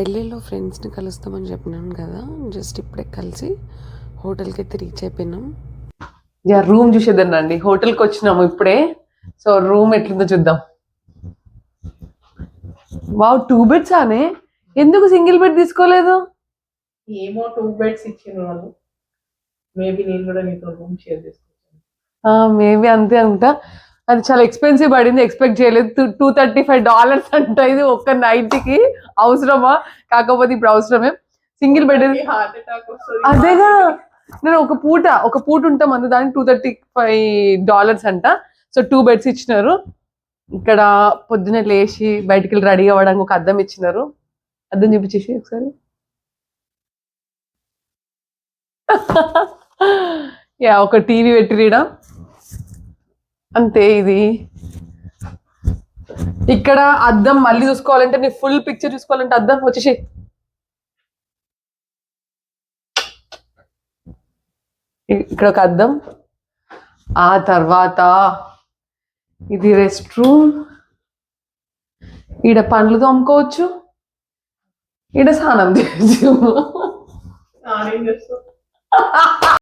ఎల్ఏలో ఫ్రెండ్స్ని కలుస్తామని చెప్పినాను కదా జస్ట్ ఇప్పుడే కలిసి హోటల్కి అయితే రీచ్ అయిపోయినాం. యా రూమ్ చూసేద్దానండి హోటల్కి వచ్చినాము ఇప్పుడే. సో రూమ్ ఎట్లుందో చూద్దాం. వావ్ టూ బెడ్స్ ఆనే? ఎందుకు సింగిల్ బెడ్ తీసుకోలేదు? ఏమో టూ బెడ్స్ ఇచ్చిన వాళ్ళు. మేబీ నేను కూడా నీతో రూమ్ షేర్ చేసుకుంటాను. మేబీ అంతే అనుకుంటా. అది చాలా ఎక్స్పెన్సివ్ పడింది ఎక్స్పెక్ట్ చేయలేదు. టూ థర్టీ ఫైవ్ డాలర్స్ అంట ఇది ఒక్క నైట్కి. అవసరమా? కాకపోతే ఇప్పుడు అవసరమే. సింగిల్ బెడ్ అదేగా. నేను ఒక పూట ఒక పూట ఉంటాం అంత దానికి టూ థర్టీ ఫైవ్ డాలర్స్ అంట. సో టూ బెడ్స్ ఇచ్చినారు. ఇక్కడ పొద్దున లేచి బయటికి వెళ్ళి రెడీ అవ్వడానికి ఒక అద్దం ఇచ్చినారు. అద్దం చూపించేసి ఒకసారి. యా ఒక టీవీ పెట్టిరీడ అంతే ఇది. ఇక్కడ అద్దం మళ్ళీ చూసుకోవాలంటే నీ ఫుల్ పిక్చర్ చూసుకోవాలంటే అద్దం వచ్చేసి. ఇక్కడ ఒక అద్దం. ఆ తర్వాత ఇది రెస్ట్ రూమ్ ఈడ పండ్లు తోముకోవచ్చు. ఈడ స్నానం చేయొచ్చు.